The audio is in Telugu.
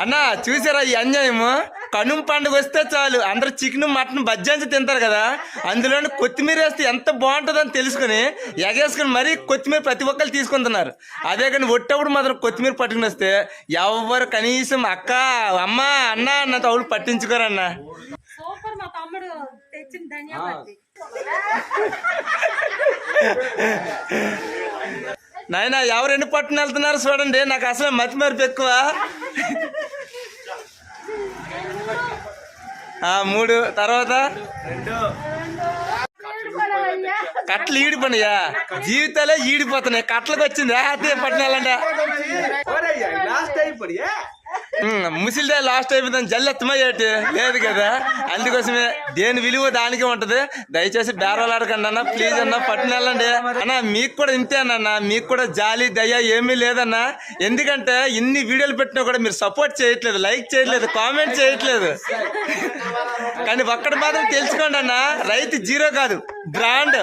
అన్న చూసారా ఈ అన్యాయము? కనుమ పండుగ వస్తే చాలు. అందరు చికెన్ మటన్ బజ్జాంచి తింటారు కదా. అందులోని కొత్తిమీర వేస్తే ఎంత బాగుంటుందని తెలుసుకుని ఎగేసుకుని మరీ కొత్తిమీర ప్రతి ఒక్కరు తీసుకుంటున్నారు. అదే కానీ ఒట్టప్పుడు మాత్రం కొత్తిమీర పట్టుకుని వస్తే ఎవరు కనీసం అక్క అమ్మ అన్న అన్న తవులు పట్టించుకోరన్న సూపర్ మా తమ్ముడు తెచ్చిన ధన్యవాదాలు నాయన ఎవరు ఎన్ని పట్టుని వెళ్తున్నారు చూడండి. నాకు అసలు మతి మరపు ఎక్కువ. మూడు. తర్వాత? కట్టలు ఈడిపోయినాయా జీవితాలే ఈడిపోతున్నాయి. కట్టలకు వచ్చింది హ్యాపీ పట్టినాలంటే ముసిలిదే లాస్ట్ అయిపోయిందని జల్లెత్తమా ఏంటి లేదు కదా? అందుకోసమే దేని విలువ దానికి ఉంటది. దయచేసి బేరాలు ఆడకండి అన్న ప్లీజ్ అన్న పట్టున వెళ్ళండి అన్న మీకు కూడా ఇంతేనన్న మీకు కూడా జాలి దయ ఏమీ లేదన్న. ఎందుకంటే ఇన్ని వీడియోలు పెట్టినా కూడా మీరు సపోర్ట్ చేయట్లేదు లైక్ చేయట్లేదు కామెంట్ చేయట్లేదు. కానీ ఒక్కటి మాత్రం తెలుసుకోండి అన్న రైతు జీరో కాదు బ్రాండ్